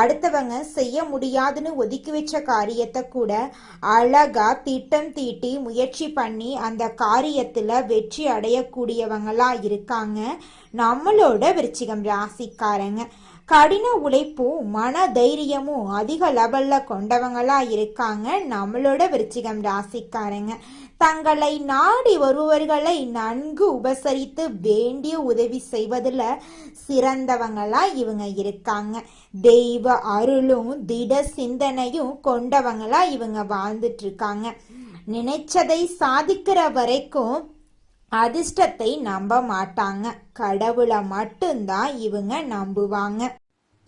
அடுத்தவங்க செய்ய முடியாதுன்னு ஒதுக்கி வச்ச காரியத்தை கூட அழகா திட்டம் தீட்டி முயற்சி பண்ணி அந்த காரியத்துல வெற்றி அடையக்கூடியவங்களா இருக்காங்க. நம்மளோட விருச்சிகம் ராசிக்காரங்க. கடின உழைப்பும் மன தைரியமும் அதிக லெவல்ல கொண்டவங்களா இருக்காங்க நம்மளோட விருச்சிகம் ராசிக்காரங்க. தங்களை நாடி வருபவர்களை நன்கு உபசரித்து வேண்டிய உதவி செய்வதில் சிறந்தவங்களா இவங்க இருக்காங்க. தெய்வ அருளும் திட சிந்தனையும் கொண்டவங்களா இவங்க வாழ்ந்துட்டு இருக்காங்க நினைச்சதை சாதிக்கிற வரைக்கும் அதிர்ஷ்டத்தை நம்ப மாட்டாங்க. கடவுளை மட்டும்தான் இவங்க நம்புவாங்க.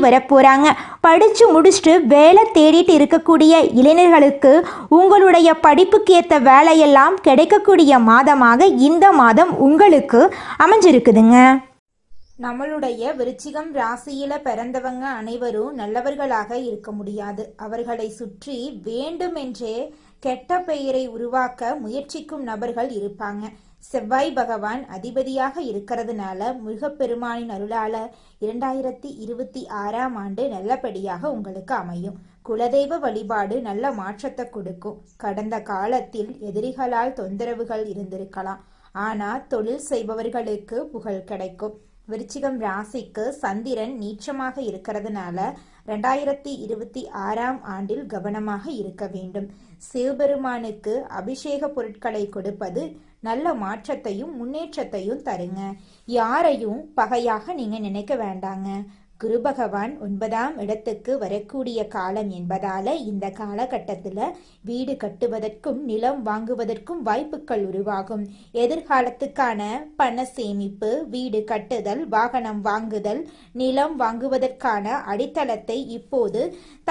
வரப்போறாங்க. படிச்சு முடிச்சுட்டு வேலை தேடிட்டு இருக்கக்கூடிய இளைஞர்களுக்கு உங்களுடைய படிப்புக்கு ஏற்ற வேலையெல்லாம் கிடைக்கக்கூடிய மாதமாக இந்த மாதம் உங்களுக்கு அமைஞ்சிருக்குதுங்க. நம்மளுடைய விருச்சிகம் ராசியில பிறந்தவங்க அனைவரும் நல்லவர்களாக இருக்க முடியாது. அவர்களை சுற்றி வேண்டுமென்றே கெட்ட பெயரை உருவாக்க முயற்சிக்கும் நபர்கள் இருப்பாங்க. செவ்வாய் பகவான் அதிபதியாக இருக்கிறதுனால முருகப்பெருமானின் அருளால இரண்டாயிரத்தி இருபத்தி ஆறாம் ஆண்டு நல்லபடியாக உங்களுக்கு அமையும். குலதெய்வ வழிபாடு நல்ல மாற்றத்தை கொடுக்கும். கடந்த காலத்தில் எதிரிகளால் தொந்தரவுகள் இருந்திருக்கலாம். ஆனா தொழில் செய்பவர்களுக்கு புகழ் கிடைக்கும். விருச்சிகம் ராசிக்கு சந்திரன் நீச்சமாக இருக்கிறதுனால ரெண்டாயிரத்தி இருபத்தி ஆறாம் ஆண்டில் கவனமாக இருக்க வேண்டும். சிவபெருமானுக்கு அபிஷேக பொருட்களை கொடுப்பது நல்ல மாற்றத்தையும் முன்னேற்றத்தையும் தருங்க. யாரையும் பகையாக நீங்க நினைக்க வேண்டாங்க. குரு பகவான் ஒன்பதாம் இடத்துக்கு வரக்கூடிய காலம் என்பதால இந்த காலகட்டத்தில் வீடு கட்டுவதற்கும் நிலம் வாங்குவதற்கும் வாய்ப்புகள் உருவாகும். எதிர்காலத்துக்கான பண சேமிப்பு வீடு கட்டுதல் வாகனம் வாங்குதல் நிலம் வாங்குவதற்கான அடித்தளத்தை இப்போது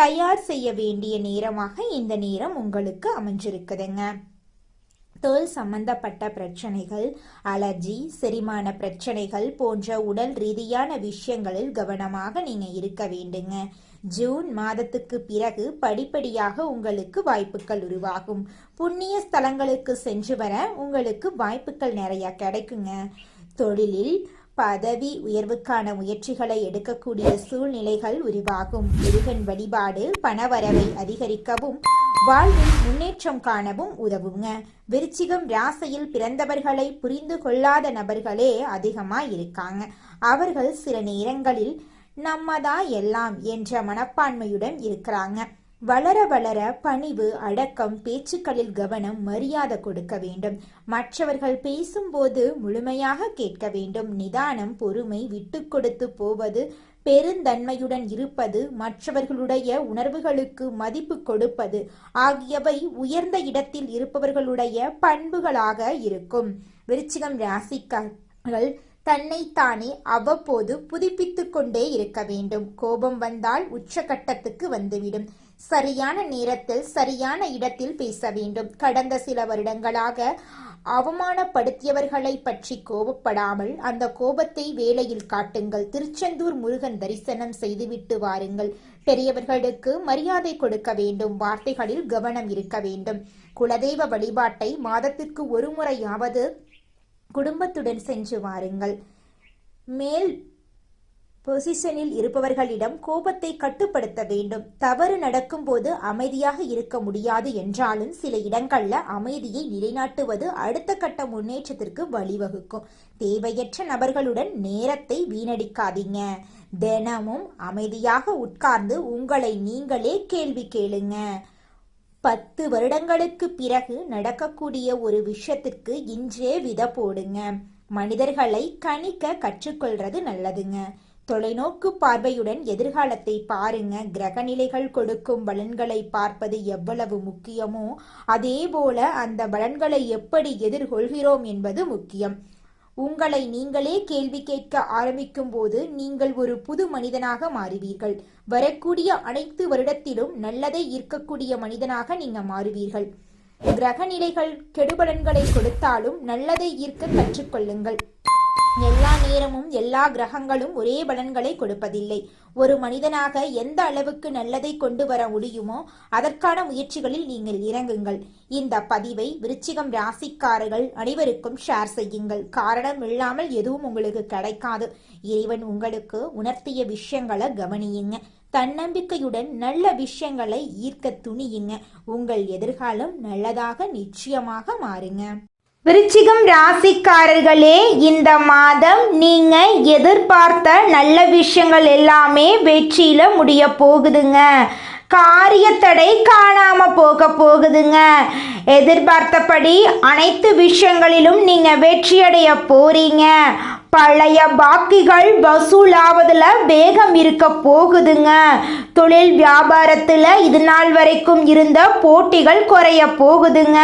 தயார் செய்ய வேண்டிய நேரமாக இந்த நேரம் உங்களுக்கு அமைஞ்சிருக்குதுங்க. தோல் சம்பந்தப்பட்ட பிரச்சனைகள் அலர்ஜி செரிமான பிரச்சனைகள் போன்ற உடல் ரீதியான விஷயங்களில் கவனமாக நீங்க இருக்க வேண்டுங்க. ஜூன் மாதத்துக்கு பிறகு படிப்படியாக உங்களுக்கு வாய்ப்புகள் உருவாகும். புண்ணிய ஸ்தலங்களுக்கு சென்று வர உங்களுக்கு வாய்ப்புகள் நிறைய கிடைக்குங்க. தொழிலில் பதவி உயர்வுக்கான முயற்சிகளை எடுக்கக்கூடிய சூழ்நிலைகள் உருவாகும். முருகன் வழிபாடு பணவரவை அதிகரிக்கவும் வாழ்வில் முன்னேற்றம் காணவும் உதவுங்க. விருச்சிகம் ராசியில் பிறந்தவர்களை புரிந்து கொள்ளாத நபர்களே அதிகமாக இருக்காங்க. அவர்கள் சில நேரங்களில் நம்மதா எல்லாம் என்ற மனப்பான்மையுடன் இருக்கிறாங்க. வளர வளர பணிவு அடக்கம் பேச்சுக்களில் கவனம் மரியாதை கொடுக்க வேண்டும். மற்றவர்கள் பேசும்போது முழுமையாக கேட்க வேண்டும். நிதானம் பொறுமை விட்டு கொடுத்து போவது பெருந்தன்மையுடன் இருப்பது மற்றவர்களுடைய உணர்வுகளுக்கு மதிப்பு கொடுப்பது ஆகியவை உயர்ந்த இடத்தில் இருப்பவர்களுடைய பண்புகளாக இருக்கும். விருச்சிகம் ராசிக்காரர்கள் தன்னைத்தானே அவ்வப்போது புதுப்பித்துக் கொண்டே இருக்க வேண்டும். கோபம் வந்தால் உச்சகட்டத்துக்கு வந்துவிடும். சரியான நேரத்தில் சரியான இடத்தில் பேச வேண்டும். கடந்த சில வருடங்களாக அவமானப்படுத்தியவர்களை பற்றி கோபப்படாமல் அந்த கோபத்தை வேலையில் காட்டுங்கள். திருச்செந்தூர் முருகன் தரிசனம் செய்துவிட்டு வாருங்கள். பெரியவர்களுக்கு மரியாதை கொடுக்க வேண்டும். வார்த்தைகளில் கவனம் இருக்க வேண்டும். குலதெய்வ வழிபாட்டை மாதத்திற்கு ஒரு முறையாவது குடும்பத்துடன் சென்று வாருங்கள். மேல் பொசிஷனில் இருப்பவர்களிடம் கோபத்தை கட்டுப்படுத்த வேண்டும். தவறு நடக்கும்போது அமைதியாக இருக்க முடியாது என்றாலும் சில இடங்கள்ல அமைதியை நிலைநாட்டுவது அடுத்த கட்ட முன்னேற்றத்திற்கு வழிவகுக்கும். தேவையற்ற நபர்களுடன் நேரத்தை வீணடிக்காதீங்க. தினமும் அமைதியாக உட்கார்ந்து உங்களை நீங்களே கேள்வி கேளுங்க. பத்து வருடங்களுக்கு பிறகு நடக்கக்கூடிய ஒரு விஷயத்திற்கு இன்றே வித போடுங்க. மனிதர்களை கணிக்க கற்றுக்கொள்றது நல்லதுங்க. தொலைநோக்கு பார்வையுடன் எதிர்காலத்தை பாருங்க. கிரகநிலைகள் கொடுக்கும் பலன்களை பார்ப்பது எவ்வளவு முக்கியமோ அதே போல அந்த பலன்களை எப்படி எதிர்கொள்கிறோம் என்பது முக்கியம். உங்களை நீங்களே கேள்வி கேட்க ஆரம்பிக்கும் போது நீங்கள் ஒரு புது மனிதனாக மாறுவீர்கள். வரக்கூடிய அனைத்து வருடத்திலும் நல்லதை ஈர்க்கக்கூடிய மனிதனாக நீங்க மாறுவீர்கள். கிரகநிலைகள் கெடுபலன்களை கொடுத்தாலும் நல்லதை ஈர்க்க கற்றுக்கொள்ளுங்கள். எல்லா நேரமும் எல்லா கிரகங்களும் ஒரே பலன்களை கொடுப்பதில்லை. ஒரு மனிதனாக எந்த அளவுக்கு நல்லதை கொண்டு வர முடியுமோ அதற்கான முயற்சிகளில் நீங்கள் இறங்குங்கள். இந்த பதிவை விருச்சிகம் ராசிக்காரர்கள் அனைவருக்கும் ஷேர் செய்யுங்கள். காரணம் இல்லாமல் எதுவும் உங்களுக்கு கிடைக்காது. இறைவன் உங்களுக்கு உணர்த்திய விஷயங்களை கவனியுங்க. தன்னம்பிக்கையுடன் நல்ல விஷயங்களை ஈர்க்க துணியுங்க. உங்கள் எதிர்காலம் நல்லதாக நிச்சயமாக மாறுங்க. விருச்சிகம் ராசிக்காரர்களே இந்த மாதம் நீங்க எதிர்பார்த்த நல்ல விஷயங்கள் எல்லாமே வெற்றியில முடிய போகுதுங்க. காரியத்தடை காணாம போக போகுதுங்க. எதிர்பார்த்தபடி அனைத்து விஷயங்களிலும் நீங்க வெற்றியடைய போறீங்க. பழைய பாக்கிகள் வசூலாவதில் வேகம் இருக்க போகுதுங்க. தொழில் வியாபாரத்தில் இது நாள் வரைக்கும் இருந்த போட்டிகள் குறைய போகுதுங்க.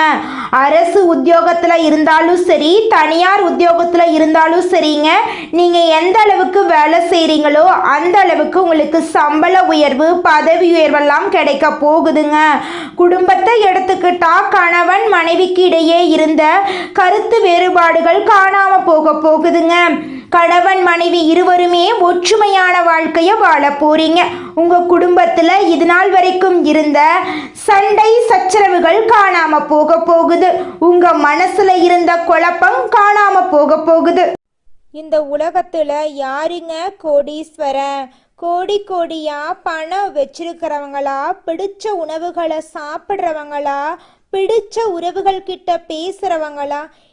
அரசு உத்தியோகத்தில் இருந்தாலும் சரி தனியார் உத்தியோகத்தில் இருந்தாலும் சரிங்க. நீங்கள் எந்த அளவுக்கு வேலை செய்கிறீங்களோ அந்த அளவுக்கு உங்களுக்கு சம்பள உயர்வு பதவி உயர்வெல்லாம் கிடைக்க போகுதுங்க. குடும்பத்தை எடுத்துக்கிட்டா கணவன் மனைவிக்கு இடையே இருந்த கருத்து வேறுபாடுகள் காணாமல் போக போகுதுங்க. கணவன் மனைவி இருவருமே ஒற்றுமையான வாழ்க்கையை வாழ போறீங்க. உங்க குடும்பத்துல இது நாள் வரைக்கும் இருந்த சண்டை சச்சரவுகள் காணாம போக போகுது. உங்க மனசுல இருந்த குழப்பம் காணாம போக போகுது. இந்த உலகத்துல யாருங்க கோடீஸ்வரன்? கோடி கோடியா பணம் வச்சிருக்கிறவங்களா? பிடிச்ச உணவுகளை சாப்பிட்றவங்களா? பிடிச்ச உறவுகள் கிட்ட பேசுறவங்களா?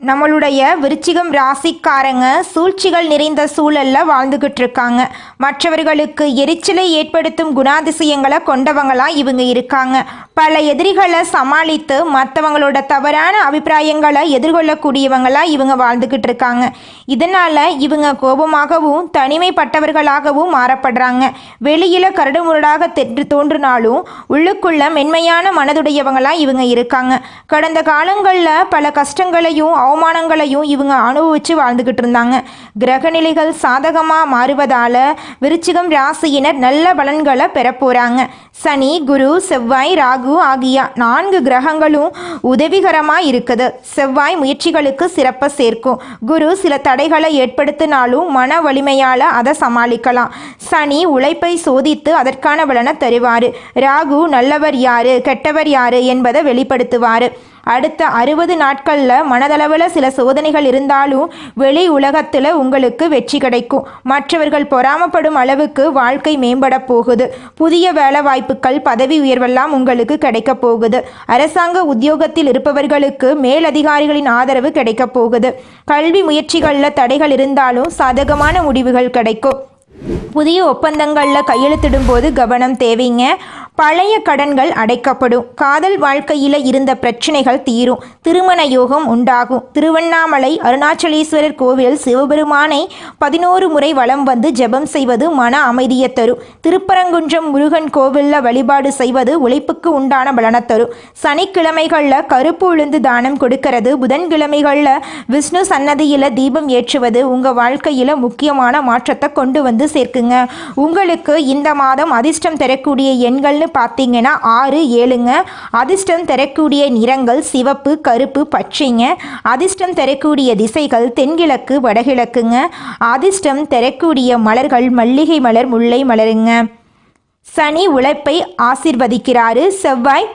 நம்மளுடைய விருச்சிகம் ராசிக்காரங்க சூழ்ச்சிகள் நிறைந்த சூழல்ல வாழ்ந்துகிட்டு இருக்காங்க. மற்றவர்களுக்கு எரிச்சலை ஏற்படுத்தும் குணாதிசயங்களை கொண்டவங்களா இவங்க இருக்காங்க. பல எதிரிகளை சமாளித்து மற்றவங்களோட தவறான அபிப்பிராயங்களை எதிர்கொள்ளக்கூடியவங்களா இவங்க வாழ்ந்துகிட்டு இருக்காங்க. இதனால இவங்க கோபமாகவும் தனிமைப்பட்டவர்களாகவும் மாறப்படுறாங்க. வெளியில கரடுமுரடாக தென்று தோன்றினாலும் உள்ளுக்குள்ள மென்மையான மனதுடையவங்களா இவங்க இருக்காங்க. கடந்த காலங்களில் பல கஷ்டங்களையும் அவமானங்களையும் இவங்க அனுபவிச்சு வாழ்ந்துக்கிட்டு இருந்தாங்க. கிரகநிலைகள் சாதகமாக மாறுவதால் விருச்சிகம் ராசியினர் நல்ல பலன்களை பெறப்போகிறாங்க சனி குரு செவ்வாய் ராகு ஆகிய நான்கு கிரகங்களும் உதவிகரமாக இருக்குது. செவ்வாய் முயற்சிகளுக்கு சிறப்பை சேர்க்கும். குரு சில தடைகளை ஏற்படுத்தினாலும் மன வலிமையால் அதை சமாளிக்கலாம். சனி உழைப்பை சோதித்து அதற்கான பலனை தருவார். ராகு நல்லவர் யாரு கெட்டவர் யாரு என்பதை வெளிப்படுத்துவார். அடுத்த அறுபது நாட்களில் மனதளவில் சில சோதனைகள் இருந்தாலும் வெளி உலகத்தில் உங்களுக்கு வெற்றி கிடைக்கும். மற்றவர்கள் பொறாமப்படும் அளவுக்கு வாழ்க்கை மேம்பட போகுது. புதிய வேலை வாய்ப்புகள் பதவி உயர்வெல்லாம் உங்களுக்கு கிடைக்க போகுது. அரசாங்க உத்தியோகத்தில் இருப்பவர்களுக்கு மேலதிகாரிகளின் ஆதரவு கிடைக்க போகுது. கல்வி முயற்சிகளில் தடைகள் இருந்தாலும் சாதகமான முடிவுகள் கிடைக்கும். புதிய ஒப்பந்தங்களில் கையெழுத்திடும் போது கவனம் தேவைங்க. பழைய கடன்கள் அடைக்கப்படும். காதல் வாழ்க்கையில் இருந்த பிரச்சனைகள் தீரும். திருமண யோகம் உண்டாகும். திருவண்ணாமலை அருணாச்சலேஸ்வரர் கோவிலில் சிவபெருமானை பதினோரு முறை வலம் வந்து ஜெபம் செய்வது மன அமைதியை தரும். திருப்பரங்குன்றம் முருகன் கோவிலில் வழிபாடு செய்வது உழைப்புக்கு உண்டான பலனை தரும். சனிக்கிழமைகளில் கருப்பு உளுந்து தானம் கொடுக்கறது. புதன்கிழமைகளில் விஷ்ணு சன்னதியில் தீபம் ஏற்றுவது உங்கள் வாழ்க்கையில் முக்கியமான மாற்றத்தை கொண்டு வந்து சேர்க்குங்க. உங்களுக்கு இந்த மாதம் அதிர்ஷ்டம் தரக்கூடிய எண்கள்னு பார்த்தீங்கன்னா ஆறு ஏழுங்க. அதிர்ஷ்டம் தரக்கூடிய நிறங்கள் சிவப்பு கருப்பு பச்சைங்க. அதிர்ஷ்டம் தரக்கூடிய திசைகள் தென்கிழக்கு வடகிழக்குங்க. அதிர்ஷ்டம் தரக்கூடிய மலர்கள் மல்லிகை மலர் முல்லை மலருங்க. சனி உழைப்பை ஆசிர்வதிக்கிறாரு. செவ்வாய்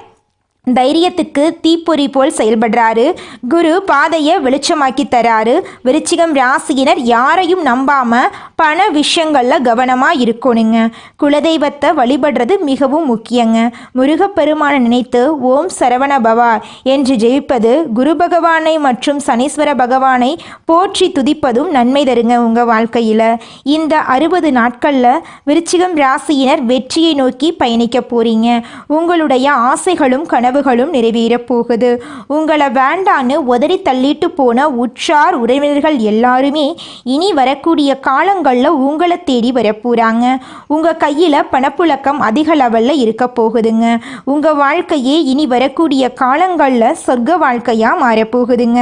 தைரியத்துக்கு தீப்பொறி போல் செயல்படுறாரு. குரு பாதையை வெளிச்சமாக்கி தராரு. விருச்சிகம் ராசியினர் யாரையும் நம்பாம பண விஷயங்களில் கவனமாக இருக்கணுங்க. குலதெய்வத்தை வழிபடுறது மிகவும் முக்கியங்க. முருகப்பெருமானை நினைத்து ஓம் சரவண பவா என்று ஜெயிப்பது குரு பகவானை மற்றும் சனீஸ்வர பகவானை போற்றி துதிப்பதும் நன்மை தருங்க உங்கள் வாழ்க்கையில். இந்த அறுபது நாட்களில் விருச்சிகம் ராசியினர் வெற்றியை நோக்கி பயணிக்க போறீங்க. உங்களுடைய ஆசைகளும் கனவுகளும் நிறைவேறப் போகுது உங்களை வேண்டான்னு உதறி தள்ளிட்டு போன உற்றார் உறவினர்கள் எல்லாருமே இனி வரக்கூடிய காலங்களில் உங்களை தேடி வரப்போகிறாங்க உங்கள் கையில் பணப்புழக்கம் அதிக லெவலில் இருக்க போகுதுங்க. உங்கள் வாழ்க்கையே இனி வரக்கூடிய காலங்களில் சொர்க்க வாழ்க்கையாக மாறப்போகுதுங்க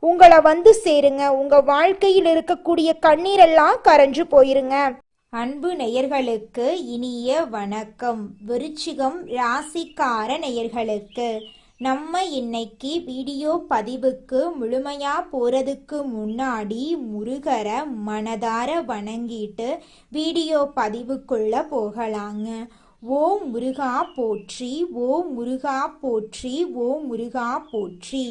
உங்களை வந்து சேருங்க. உங்க வாழ்க்கையில் இருக்கக்கூடிய கண்ணீரெல்லாம் கரைஞ்சு போயிருங்க. அன்பு நேயர்களுக்கு இனிய வணக்கம். விருச்சிகம் ராசிக்கார நேயர்களுக்கு நம்ம இன்னைக்கு வீடியோ பதிவுக்கு முழுமையா போறதுக்கு முன்னாடி முருகரை மனதார வணங்கிட்டு வீடியோ பதிவுக்குள்ள போகலாங்க. ஓ முருகா போற்றி ஓ முருகா போற்றி ஓ முருகா போற்றி.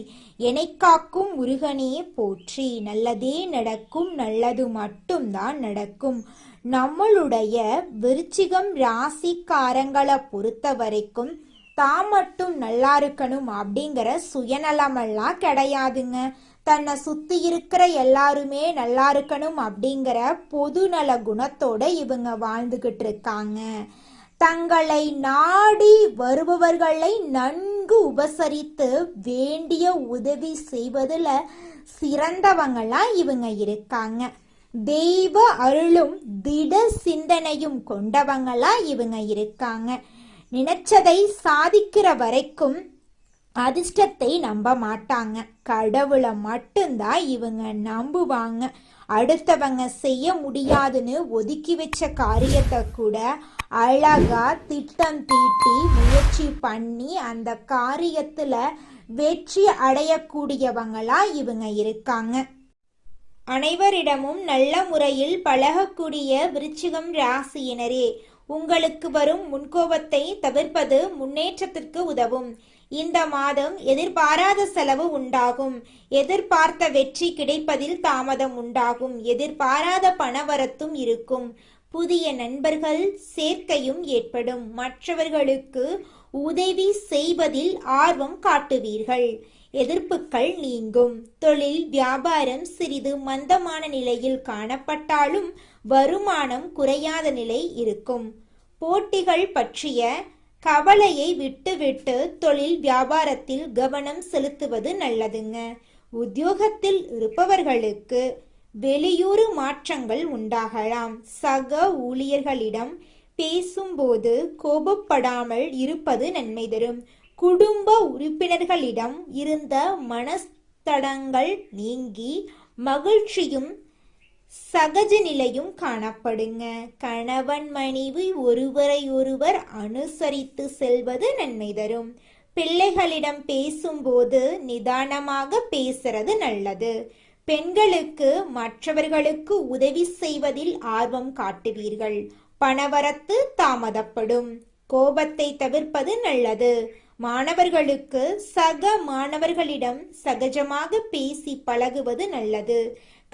என்னை காக்கும் முருகனே போற்றி. நல்லதே நடக்கும் நல்லது மட்டும்தான் நடக்கும். நம்மளுடைய விருச்சிகம் ராசிக்காரங்களை பொறுத்த வரைக்கும் தான் மட்டும் நல்லா இருக்கணும் அப்படிங்கிற சுயநலமெல்லாம் கிடையாதுங்க. தன்னை சுத்தி இருக்கிற எல்லாருமே நல்லா இருக்கணும் அப்படிங்கிற பொதுநல குணத்தோட இவங்க வாழ்ந்துகிட்டு இருக்காங்க. தங்களை நாடி வருபவர்களை நன்கு உபசரித்து வேண்டிய உதவி செய்வதில் சிறந்தவங்களா இவங்க இருக்காங்க. தெய்வ அருளும் திட சிந்தனையும் கொண்டவங்களா இவங்க இருக்காங்க. நினைச்சதை சாதிக்கிற வரைக்கும் அதிர்ஷ்டத்தை நம்ப மாட்டாங்க. கடவுளை மட்டும்தான் இவங்க நம்புவாங்க. அடுத்தவங்க செய்ய முடியாதுன்னு ஒதுக்கி வச்ச காரியத்தை கூட அழகா திட்டம் தீட்டி முயற்சி பண்ணி அந்த காரியத்துல வெற்றி அடையக்கூடியவங்களா இவங்க இருக்காங்க. அனைவரிடமும் நல்ல முறையில் பழகக்கூடிய விருச்சிகம் ராசியினரே உங்களுக்கு வரும் முன்கோபத்தை தவிர்ப்பது முன்னேற்றத்திற்கு உதவும். இந்த மாதம் எதிர்பாராத செலவு உண்டாகும். எதிர்பார்த்த வெற்றி கிடைப்பதில் தாமதம் உண்டாகும். எதிர்பாராத பணவரத்தும் இருக்கும். புதிய நண்பர்கள் சேர்க்கையும் ஏற்படும். மற்றவர்களுக்கு உதவி செய்வதில் ஆர்வம் காட்டுவீர்கள். எதிர்ப்புகள் நீங்கும். தொழில் வியாபாரம் சிறிது மந்தமான நிலையில் காணப்பட்டாலும் வருமானம் குறையாத நிலை இருக்கும். போட்டிகள் பற்றிய கவலையை விட்டுவிட்டு தொழில் வியாபாரத்தில் கவனம் செலுத்துவது நல்லதுங்க. உத்தியோகத்தில் இருப்பவர்களுக்கு வெளியூர் மாற்றங்கள் உண்டாகலாம். சக ஊழியர்களிடம் பேசும்போது கோபப்படாமல் இருப்பது நன்மை தரும். குடும்ப உறுப்பினர்களிடம் இருந்த மனஸ்தடங்கள் நீங்கி மகிழ்ச்சியும் சகஜ நிலையும் காணப்படுங்க. கணவன் மனைவி ஒருவரை ஒருவர் அனுசரித்து செல்வது நன்மை தரும். பிள்ளைகளிடம் பேசும்போது நிதானமாக பேசுறது நல்லது. பெண்களுக்கு மற்றவர்களுக்கு உதவி செய்வதில் ஆர்வம் காட்டுவீர்கள். பணவரத்து தாமதப்படும். கோபத்தை தவிர்ப்பது நல்லது. மாணவர்களுக்கு சக மாணவர்களிடம் சகஜமாக பேசி பழகுவது நல்லது.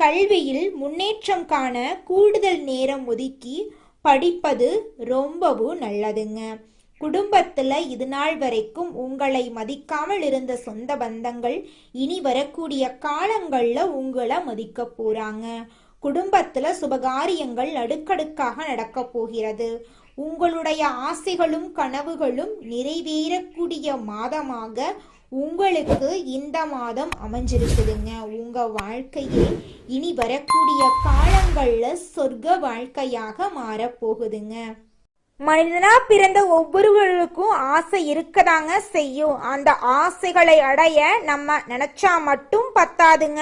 கல்வியில் முன்னேற்றம் காண கூடுதல் நேரம் ஒதுக்கி படிப்பது ரொம்பவும் நல்லதுங்க. குடும்பத்தில் இது நாள் வரைக்கும் உங்களை மதிக்காமல் இருந்த சொந்த பந்தங்கள் இனி வரக்கூடிய காலங்களில் உங்களை மதிக்க போகிறாங்க குடும்பத்தில் சுபகாரியங்கள் அடுக்கடுக்காக நடக்க போகிறது. உங்களுடைய ஆசைகளும் கனவுகளும் நிறைவேறக்கூடிய மாதமாக உங்களுக்கு இந்த மாதம் அமைஞ்சிருக்குதுங்க. உங்க வாழ்க்கையே இனி வரக்கூடிய காலங்கள்ல சொர்க்க வாழ்க்கையாக மாறப்போகுதுங்க மனிதனா பிறந்த ஒவ்வொருவருக்கும் ஆசை இருக்கதாங்க செய்யும். அந்த ஆசைகளை அடைய நம்ம நினைச்சா மட்டும் பத்தாதுங்க.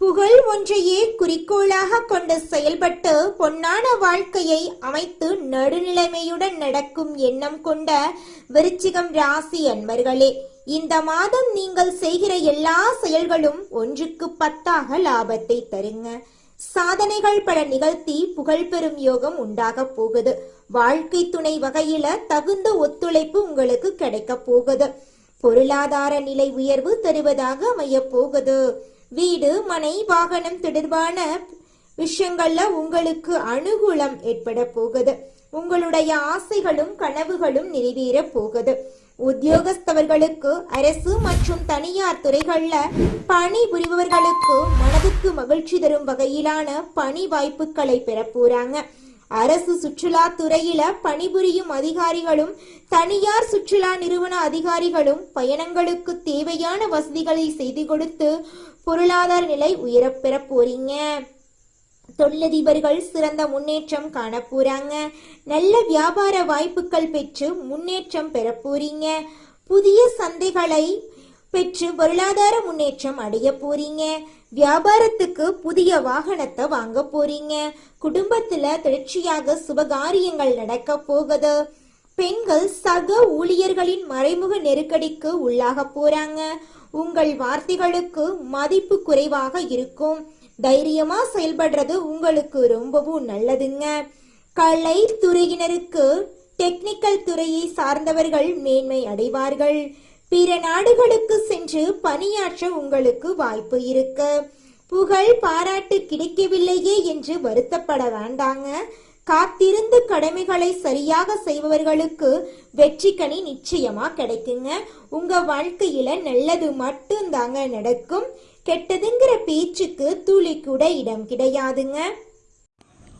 புகழ் ஒன்றையே குறிக்கோளாக கொண்டு செயல்பட்டு பொன்னான வாழ்க்கையை அமைத்து நடுநிலைமையுடன் நடக்கும் எண்ணம் கொண்ட விருச்சிகம் ராசி அன்பர்களே இந்த மாதம் நீங்கள் செய்கிற எல்லா செயல்களும் ஒன்றுக்கு பத்தாக லாபத்தை தருங்க. சாதனைகள் பல நிகழ்த்தி புகழ் பெறும் யோகம் உண்டாக போகுது. வாழ்க்கை துணை வகையில தகுந்த ஒத்துழைப்பு உங்களுக்கு கிடைக்க போகுது. பொருளாதார நிலை உயர்வு தருவதாக அமைய போகுது. வீடு மனை வாகனம் தொடர்பான விஷயங்கள்ல உங்களுக்கு அனுகூலம் ஏற்பட போகுது. உங்களுடைய ஆசைகளும் கனவுகளும் நிறைவேற போகுது. உத்தியோகஸ்தவர்களுக்கு அரசு மற்றும் தனியார் துறைகள்ல பணி புரிபவர்களுக்கு மனதுக்கு மகிழ்ச்சி தரும் வகையிலான பணி வாய்ப்புகளை பெற போறாங்க. அரசு சுற்றுலா துறையில பணிபுரியும் அதிகாரிகளும் தனியார் சுற்றுலா நிறுவன அதிகாரிகளும் பயணங்களுக்கு தேவையான வசதிகளை செய்து கொடுத்து பொருளாதார நிலை உயரப்பெற போறீங்க. தொழிலதிபர்கள் சிறந்த முன்னேற்றம் காண போறாங்க. நல்ல வியாபார வாய்ப்புகள் பெற்று முன்னேற்றம் பெற போறீங்க. புதிய சந்தைகளை பெற்று பொருளாதார முன்னேற்றம் அடைய போறீங்க. வியாபாரத்துக்கு புதிய வாகனத்தை வாங்க போறீங்க. குடும்பத்துல தொடர்ச்சியாக சுபகாரியங்கள் நடக்க போகுது. பெண்கள் சக ஊழியர்களின் மறைமுக நெருக்கடிக்கு உள்ளாக போறாங்க. உங்கள் வார்த்தைகளுக்கு மதிப்பு குறைவாக இருக்கும். தைரியமா செயல்படுறது உங்களுக்கு ரொம்பவும் நல்லதுங்க. கலை துறையினருக்கு டெக்னிக்கல் துறையை சார்ந்தவர்கள் மேன்மை அடைவார்கள். பிற நாடுகளுக்கு சென்று பணியாற்ற உங்களுக்கு வாய்ப்பு இருக்கு. புகழ் பாராட்டு கிடைக்கவில்லையே என்று வருத்தப்பட வேண்டாங்க. காத்திருந்து கடமைகளை சரியாக செய்பவர்களுக்கு வெற்றி கனி நிச்சயமா கிடைக்குங்க. உங்க வாழ்க்கையில நல்லது மட்டும்தாங்க நடக்கும். கெட்டதுங்கிற பேச்சுக்கு துளி கூட இடம் கிடையாதுங்க.